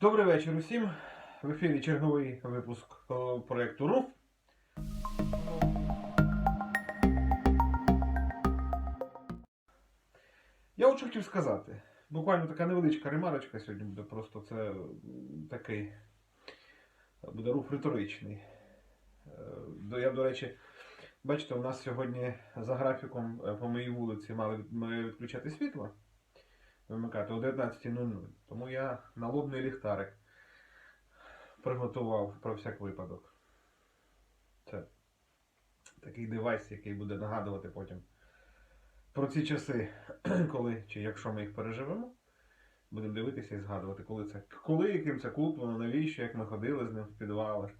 Добрий вечір усім. В ефірі черговий випуск е, проєкту РУФ. Я от хотів сказати. Буквально така невеличка ремарочка сьогодні буде, просто це такий буде рух риторичний. Е, Я, до речі, бачите, у нас сьогодні за графіком е, по моїй вулиці мали відключати світло, вимикати о 19.00. Тому я налобний ліхтарик приготував про всяк випадок. Це такий девайс, який буде нагадувати потім про ці часи, коли чи якщо ми їх переживемо, будемо дивитися і згадувати, коли це, коли яким це куплено, навіщо, як ми ходили з ним в підвали.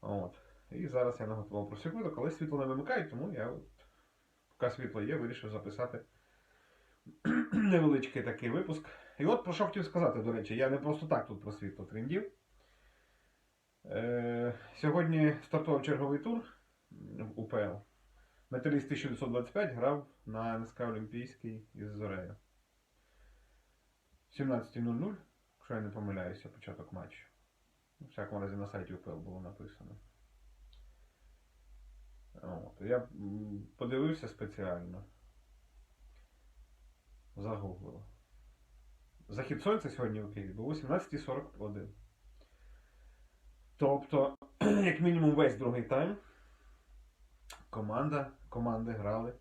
От. І зараз я наготував про випадок, але світло не вимикають, тому я, от, поки світло є, вирішив записати невеличкий такий випуск. І от про що хотів сказати, до речі, я не просто так тут про світло трендів. Е, сьогодні стартував черговий тур в УПЛ. Металіст 1925 грав на НСК Олімпійський із Зорею. 17.00, якщо я не помиляюся, початок матчу. У всякому разі на сайті УПЛ було написано. От. Я подивився спеціально. Загуглив. Захід сонця сьогодні у Києві був о 17.41. Тобто, як мінімум, весь другий тайм команда, команди грали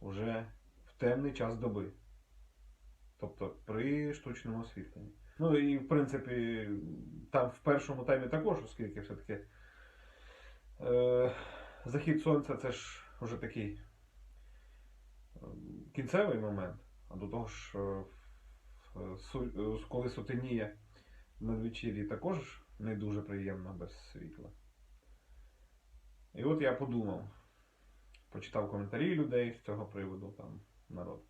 вже в темний час доби. Тобто при штучному освітленні. Ну і в принципі, там в першому таймі також, оскільки все-таки е, захід сонця це ж вже такий кінцевий момент. А до того ж, е, су- е, коли сутеніє надвечір'ї також не дуже приємно без світла. І от я подумав, почитав коментарі людей з цього приводу, там народ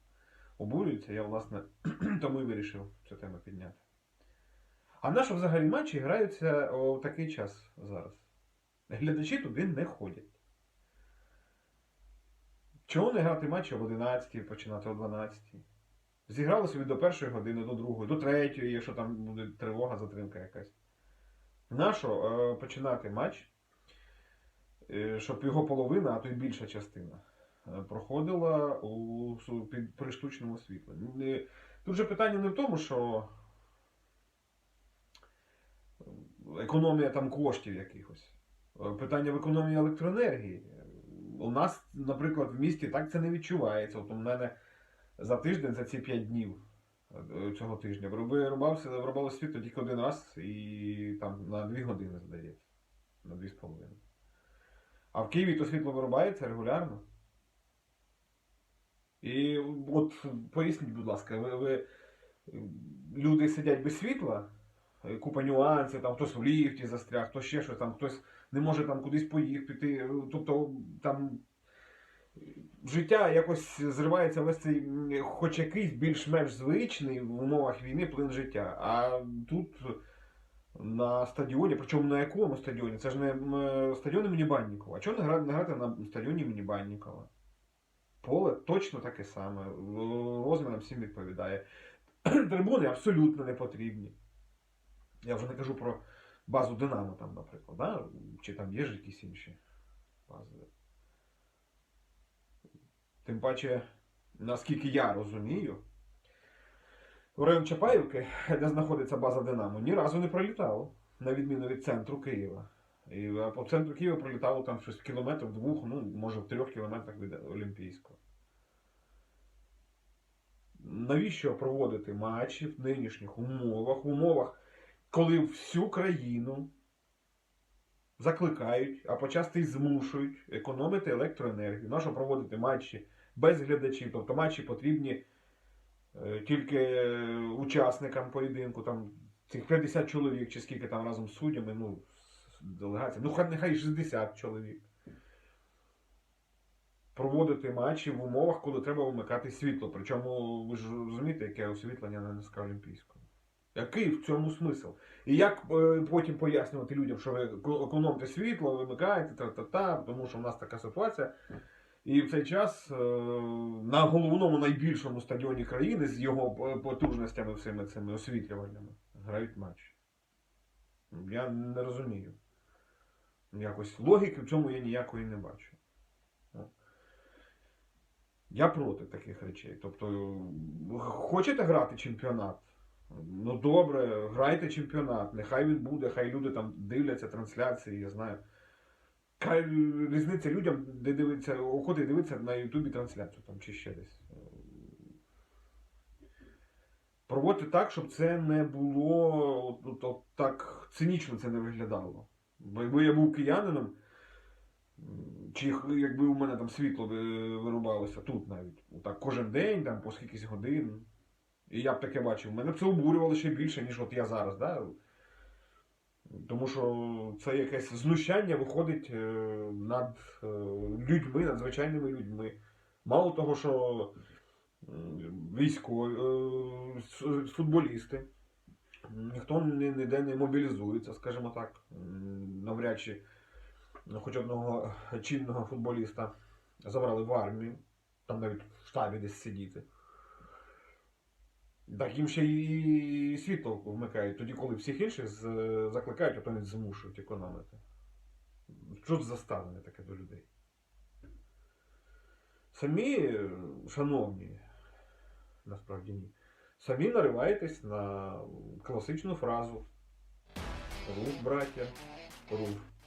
обурюється, я, власне, тому і вирішив цю тему підняти. А наші взагалі матчі граються у такий час зараз. Глядачі туди не ходять. Чого не грати матчі об 11, починати о 12? Зіграли собі до першої години, до другої, до третьої, якщо там буде тривога, затримка якась. Нащо е, починати матч, е, щоб його половина, а то й більша частина, е, проходила у, під, при штучному освітленні. Тут же питання не в тому, що е, економія там коштів якихось. Е, Питання в економії електроенергії. У нас, наприклад, в місті так це не відчувається. От у мене за тиждень, за ці 5 днів е, цього тижня, вирубався, вирубало світло тільки один раз і там на 2 години, здається. На 2,5. А в Києві то світло вирубається регулярно. І от поясніть, будь ласка, ви, ви люди сидять без світла, купа нюансів, там хтось в ліфті застряг, хтось ще щось, там хтось не може там кудись поїхати, піти. Тобто там життя якось зривається весь цей, хоч якийсь більш-менш звичний в умовах війни плин життя. А тут на стадіоні, причому на якому стадіоні? Це ж не стадіон імені Баннікова. А чого не грати, не грати на стадіоні імені Баннікова? Поле точно таке саме, розміром всім відповідає. Трибуни абсолютно не потрібні. Я вже не кажу про базу Динамо, там, наприклад, да? чи там є ж якісь інші бази. Тим паче, наскільки я розумію, в район Чапаївки, де знаходиться база Динамо, ні разу не пролітало, на відміну від центру Києва. І по центру Києва пролітало там щось в кілометрах, в двох, ну, може в трьох кілометрах від Олімпійського. Навіщо проводити матчі в нинішніх умовах, в умовах, коли всю країну закликають, а почасти й змушують економити електроенергію. Нащо проводити матчі без глядачів? Тобто матчі потрібні е, тільки е, учасникам поєдинку, там цих 50 чоловік, чи скільки там разом з суддями, ну, з делегаціями, ну хай нехай 60 чоловік. Проводити матчі в умовах, коли треба вмикати світло. Причому ви ж розумієте, яке освітлення на НСК Олімпійському. Який в цьому смисл? І як е, потім пояснювати людям, що ви еко- економте світло, вимикаєте, та-та-та, тому що в нас така ситуація. І в цей час е, на головному найбільшому стадіоні країни з його е, потужностями всіми цими освітлювальними грають матч. Я не розумію. Якось логіки в цьому я ніякої не бачу. Я проти таких речей. Тобто, хочете грати чемпіонат? Ну добре, грайте чемпіонат, нехай він буде, хай люди там дивляться трансляції, я знаю. Хай різниця людям, де дивиться, охоти дивитися на Ютубі трансляцію там чи ще десь. Проводьте так, щоб це не було от, от, так цинічно це не виглядало. Бо якби я був киянином, чи якби у мене там світло вирубалося тут навіть, отак кожен день, там по скількись годин, і я б таке бачив, мене б це обурювало ще більше, ніж от я зараз, да? Тому що це якесь знущання виходить е, над е, людьми, над звичайними людьми. Мало того, що військові, е, футболісти, ніхто ніде не мобілізується, скажімо так. Навряд чи ну, хоч одного чинного футболіста забрали в армію, там навіть в штабі десь сидіти. Так їм ще і світло вмикають, тоді, коли всіх інших закликають, а то не змушують економити. Що це за ставлення таке до людей? Самі, шановні, насправді ні, самі нариваєтесь на класичну фразу Рух, браття, рух.